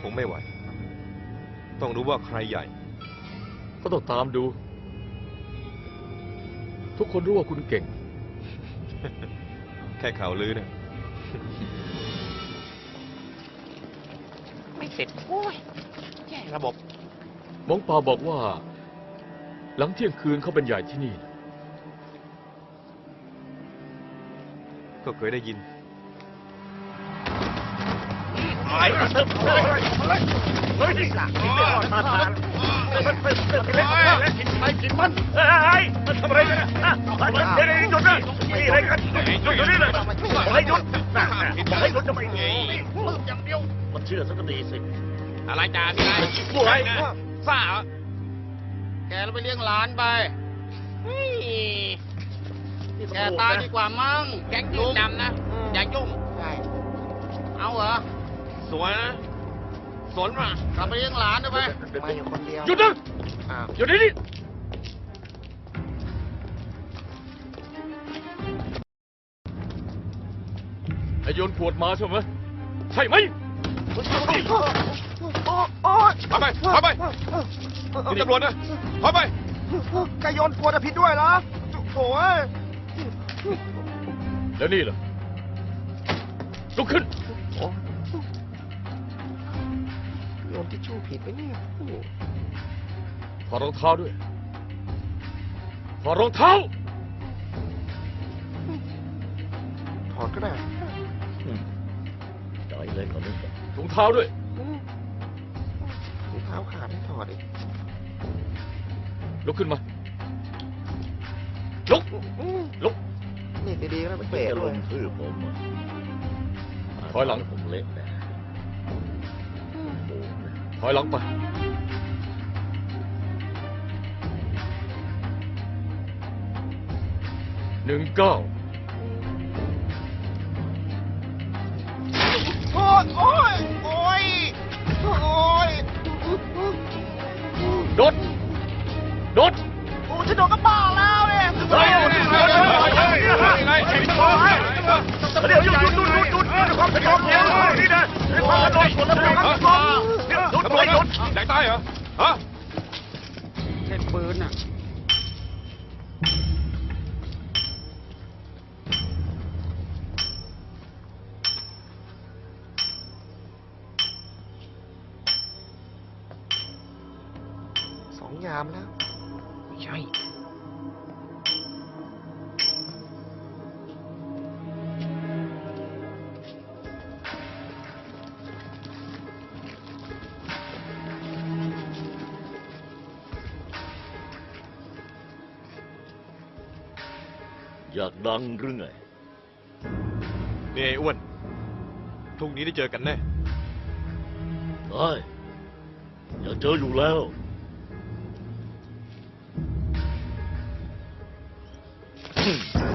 คงไม่ไหว ต้องรู้ว่าใครใหญ่ ก็ต้องตามดู ทุกคนรู้ว่าคุณเก่ง แค่ข่าวลือนะไม่เสร็จ โอ้ยแย่ระบบหมองปาบอกว่า หลังเที่ยงคืนเขาเป็นใหญ่ที่นี่นะก็เคยได้ยิน มันเฮ้ยมันทำอะไรกันนะฮะเฮ้ยเฮ้ยเฮ้ยหยุดนะมีอะไรกันหยุดหยุดนี่เลยบอกให้หยุดนะบอกให้หยุดจะไม่หยุดมืออย่างเดียวมันเชื่อสักทีสิอะไรจ้ามีอะไรผู้ไรซ่าเหรอแกเราไปเลี้ยงหลานไปเฮ้ยแกตายดีกว่ามั้งแก๊งยืนนำนะ อย่ายุ่งใช่เอาเหรอ สวยนะ สนป่ะกลับไปเลี้ยงหลานได้ไหมมาอยู่คนเดียวหยุดนะอ้าวหยุดนี่ไอโยนขวดมาใช่ไหมใช่ไหมพาไปพาไปนี่ตำรวจนะพาไปกระโยนกวนผิดด้วยเหรอโถ่เอ้ยแล้วนี่ล่ะลุกขึ้น โยนทิชชู่ผิดไปเนี่ยถอดรองเท้าด้วยถอดรองเท้าถอดก็ได้จ่ายเลยก่อนนึงถุงเท้าด้วยรองเท้าขาดให้ถอดอีกลุกขึ้นมาลุกลุก นี่ดีๆแล้วเป็นเบรกจะเลลยงชื่อผมอะถอยหลัง ผมเละแน่โอ้โห ถอยหลังไป หนึ่งเก้าโอ้ยโอ้ยโอ้ยโอ้ยโดดโดดโอ้ฉันโดนกระบ้าแล้วเนี่ยเฮ้ยเฮ้ยเฮ้ยเฮ้ยเฮ้ยเฮ้ยเฮ้ยเดี๋ยวหยุดหยุดหยุดหยุดหยุดความเป็นความเดียวนี่นะความกระโดดกดแล้ว อยากตายเหรอฮะเล่นปืนน่ะ อยากดังหรือไง นี่ไอ้อ้วนพรุ่งนี้ได้เจอกันแน่ ได้อยากเจออยู่แล้วร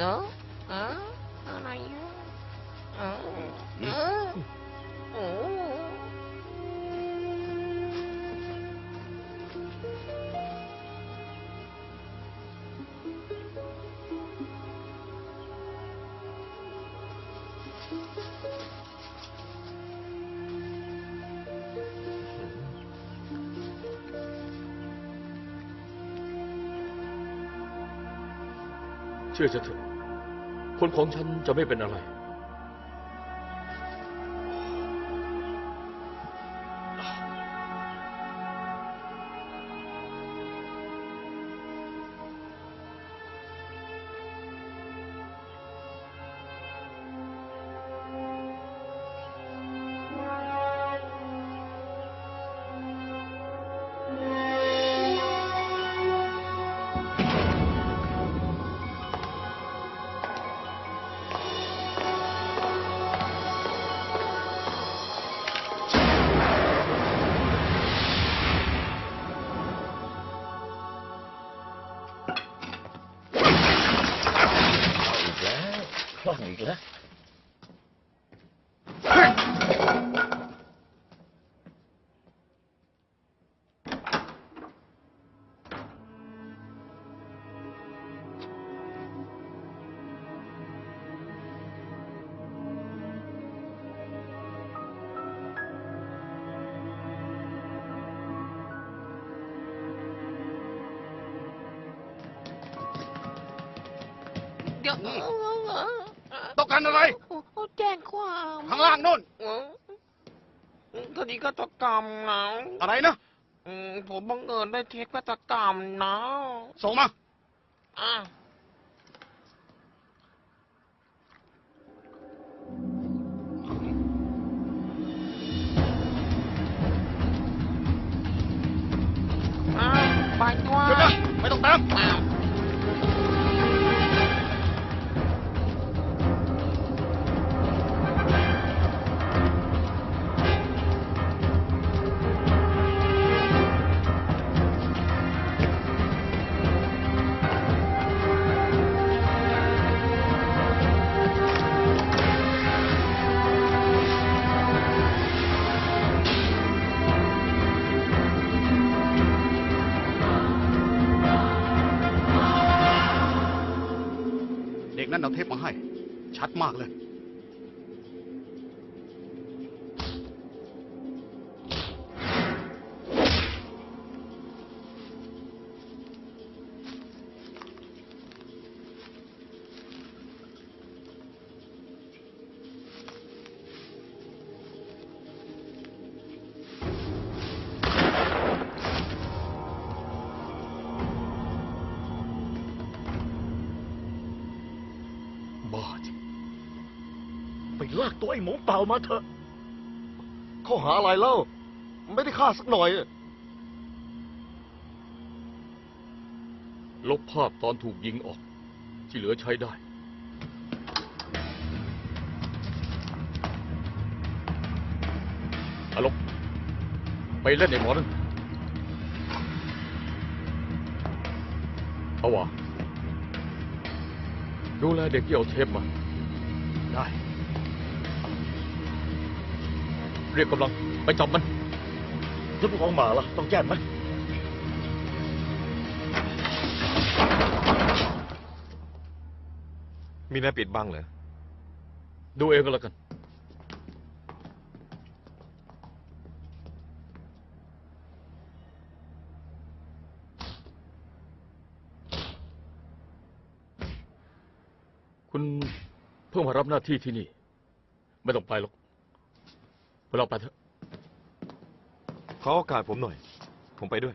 เนาะอะอะไรอ่ คนของฉันจะไม่เป็นอะไร เดี๋ยวต้องการอะไร แจ้งความข้างล่างนู่น คดีฆาตกรรมนะอะไรนะ ผมบังเอิญได้เทปฆาตกรรมนะ ส่งมา อะ ด็กนั้นเอาเทปมาให้ ชัดมากเลย หมูเป่ามาเถอะ ข้อหาอะไรเล่า ไม่ได้ฆ่าสักหน่อยอะลบภาพตอนถูกยิงออก ที่เหลือใช้ได้ อาลบ ไปเล่นไอ้หมอนั่นเอาวะดูแลเด็กที่เอาเทปมา เรียกกำลัง ไปจับมันแล้วพวกของหมาล่ะ ต้องแจ้งไหมมีหน้าปิดบังเหรอ ดูเองก็แล้วกัน คุณเพิ่งมารับหน้าที่ที่นี่ ไม่ต้องไปหรอก ไปเราไปเถอะขอโอกาสผมหน่อย ผมไปด้วย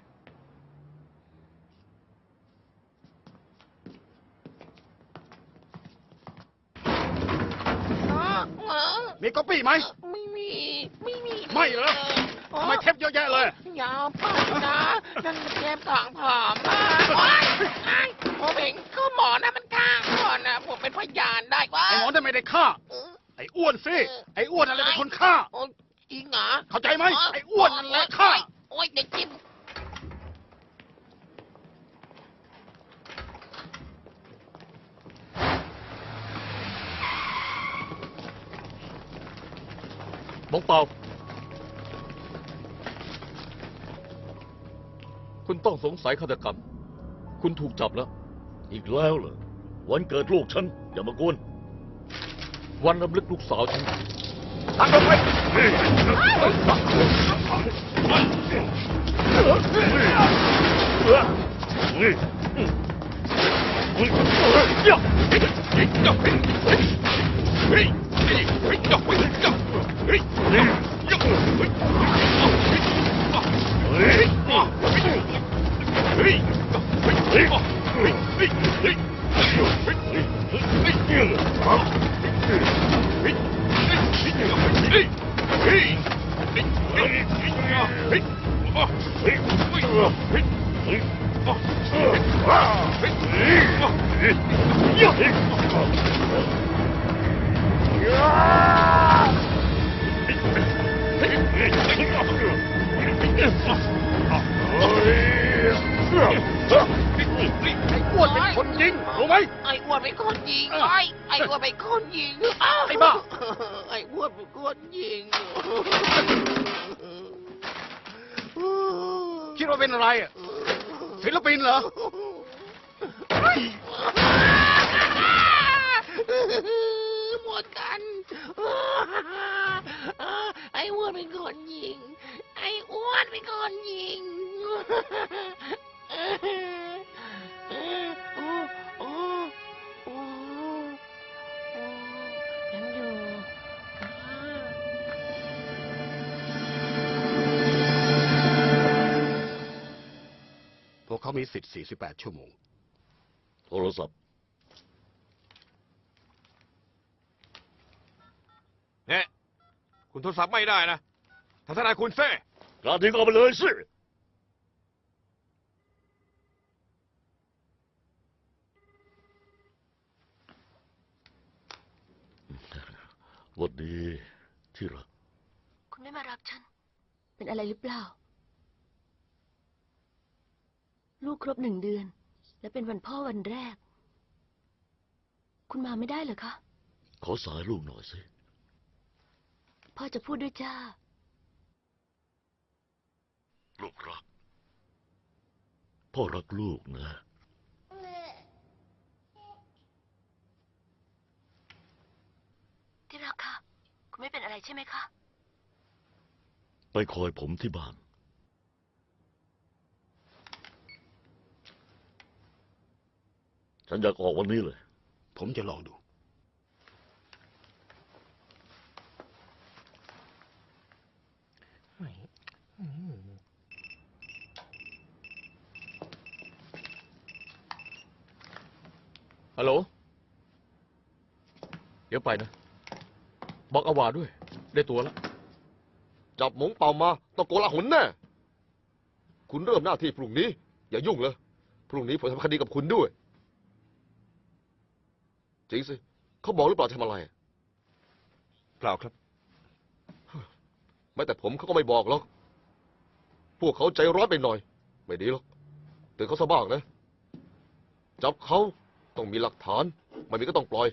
อ้าวอ้าวมีก๊อปปี้ไหม ไม่มี ไม่มีไม่เหรอ ทำไมเทปเยอะแยะเลย อยาวไปนะนั่นมันเทปของผมอะโอ๊ยไอ้ผมเองก็หมอนะมันข้างก่อนนะผมเป็นพยานได้ว่าไอ้หมอนั่นไม่ได้ฆ่า ไอ้อ้วนสิ ไอ้อ้วนอะไรเป็นคนฆ่า โอ๊ย จริงเหรอเข้าใจไหมไอ้อ้วนนั่นแหละฆ่าโอ๊ยเด็กจิ้มมองเปล่า คุณต้องสงสัยฆาตกรรม คุณถูกจับแล้ว อีกแล้วเหรอ วันเกิดลูกฉัน อย่ามากวน วันรำลึกลูกสาวฉัน ตั้งล Yeah. วนเป็นคนยิงรู้ไหม ไอ้อ้วนเป็นคนยิงไอ้ไอ้อ้วนเป็นคนยิงอ้าวไอ้บ้า ไอ้อ้วนเป็นคนยิงคิดว่าเป็นอะไรอะศิลปินเหรอหมดกันไอ้อ้วนเป็นคนยิง ไอ้อ้วนเป็นคนยิงยัง เขามีสิทธิ์ 48 ชั่วโมง โทรศัพท์ เนี่ย คุณโทรศัพท์ไม่ได้นะถ้าทนายคุณเซ่กล้าทิ้งเอาไปเลยสิหวัดดีที่รัก คุณไม่มารับฉัน เป็นอะไรหรือเปล่า ลูกครบหนึ่งเดือน และเป็นวันพ่อวันแรก คุณมาไม่ได้เหรอคะ ขอสายลูกหน่อยสิ พ่อจะพูดด้วยจ้า ลูกรัก พ่อรักลูกนะ ที่รักคะ คุณไม่เป็นอะไรใช่ไหมคะ ไปคอยผมที่บ้าน ฉันอยากออกวันนี้เลย ผมจะลองดู ฮัลโหล เดี๋ยวไปนะ บอกอาวาด้วย ได้ตัวแล้ว จับหมงเป่ามาต้องโกลาหลแน่ คุณเริ่มหน้าที่พรุ่งนี้ อย่ายุ่งเลย พรุ่งนี้ผมทำคดีกับคุณด้วย จริงสิ เขาบอกหรือเปล่าทำอะไร เปล่าครับ แม้แต่ผมเขาก็ไม่บอกหรอก พวกเขาใจร้อนไปหน่อย ไม่ดีหรอกเตือนเขาซะบ้างนะ จับเขาต้องมีหลักฐาน ไม่มีก็ต้องปล่อย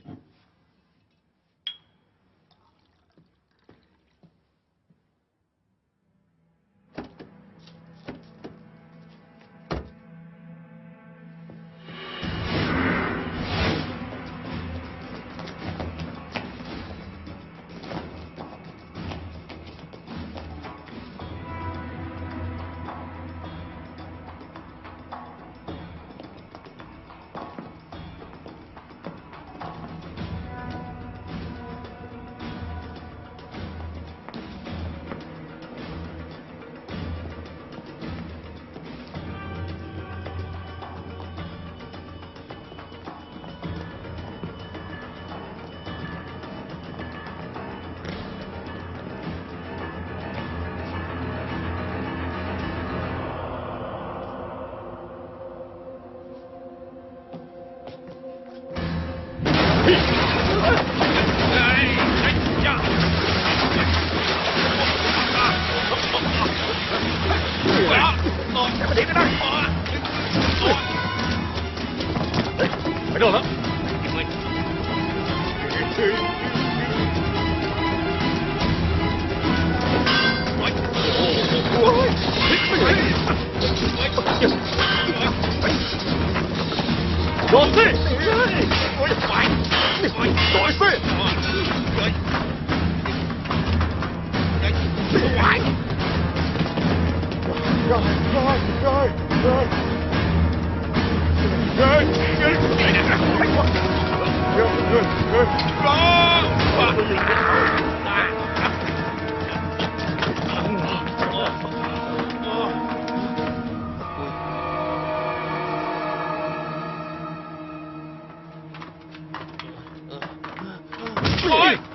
โ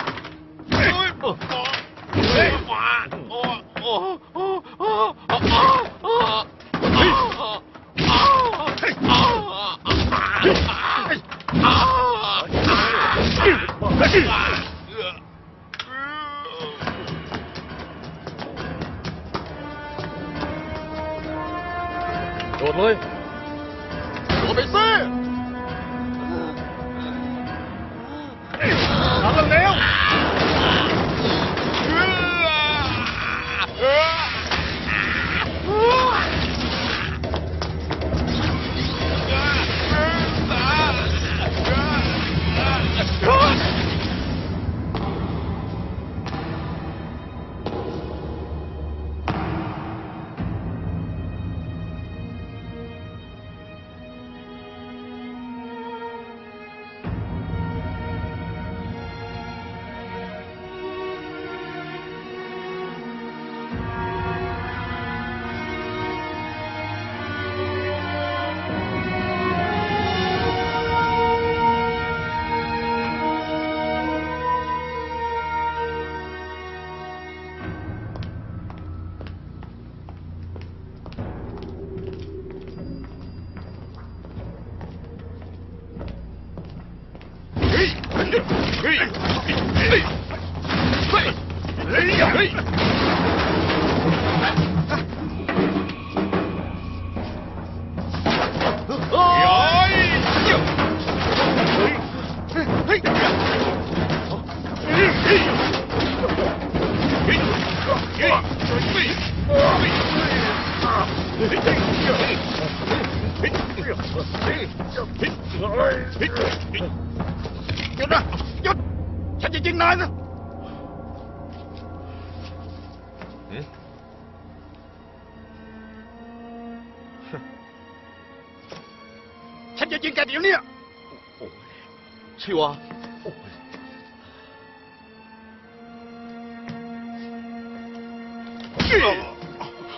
หยุดนะหยุด ฉันจะยิงนายนะฉันจะยิงแกเดี๋ยวนี้ชิวา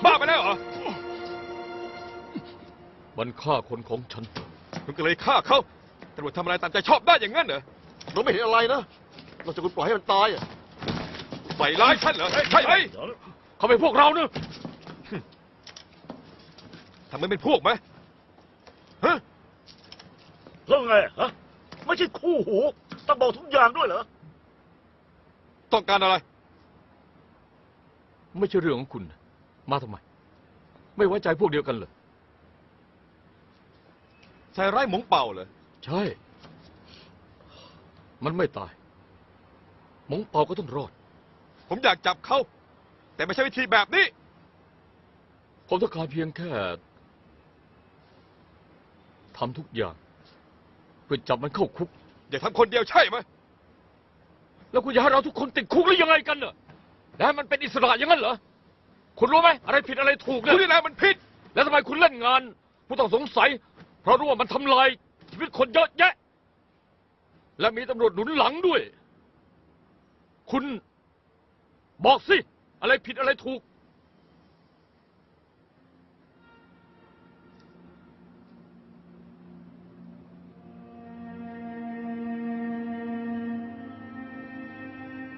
บ้าไปแล้วเหรอ มันฆ่าคนของฉัน คุณก็เลยฆ่าเขาตำรวจทำอะไรตามใจชอบได้อย่างนั้นเหรอ เราไม่เห็นอะไรนะนอกจากคุณปล่อยให้มันตายอะใส่ร้ายฉันเหรอใช่ไหมเขาเป็นพวกเราเนอะทำไมเป็นพวกไหมฮะ แล้วไงฮะไม่ใช่คู่หูต้องบอกทุกอย่างด้วยเหรอ ต้องการอะไร ไม่ใช่เรื่องของคุณ มาทำไม ไม่ไว้ใจพวกเดียวกันเหรอ ใส่ร้ายหมงเป่าเหรอ ใช่ มันไม่ตาย หมงเปาก็ต้องรอด ผมอยากจับเขา แต่ไม่ใช่วิธีแบบนี้ ผมต้องการเพียงแค่ทำทุกอย่าง เพื่อจับมันเข้าคุก อย่าทำคนเดียวใช่ไหม แล้วคุณอยากให้เราทุกคนติดคุกหรือยังไงกันเนอะแล้วให้มันเป็นอิสระอย่างนั้นเหรอ คุณรู้ไหมอะไรผิดอะไรถูกเนี่คุณยนี่แหละมันผิด แล้วทำไมคุณเล่นงาน ผู้ต้องสงสัย เพราะรู้ว่ามันทำลายชีวิตคนเยอะแยะ และมีตำรวจหนุนหลังด้วย คุณบอกสิ อะไรผิดอะไรถูก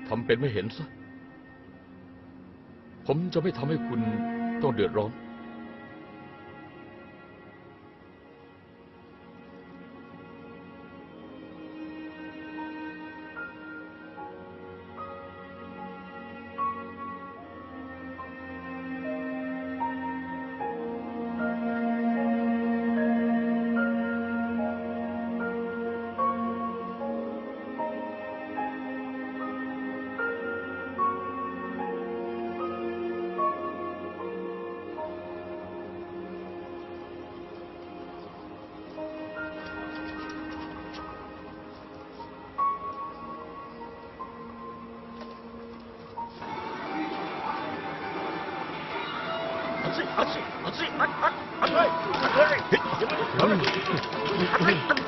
ทำเป็นไม่เห็นซะ ผมจะไม่ทำให้คุณต้องเดือดร้อน the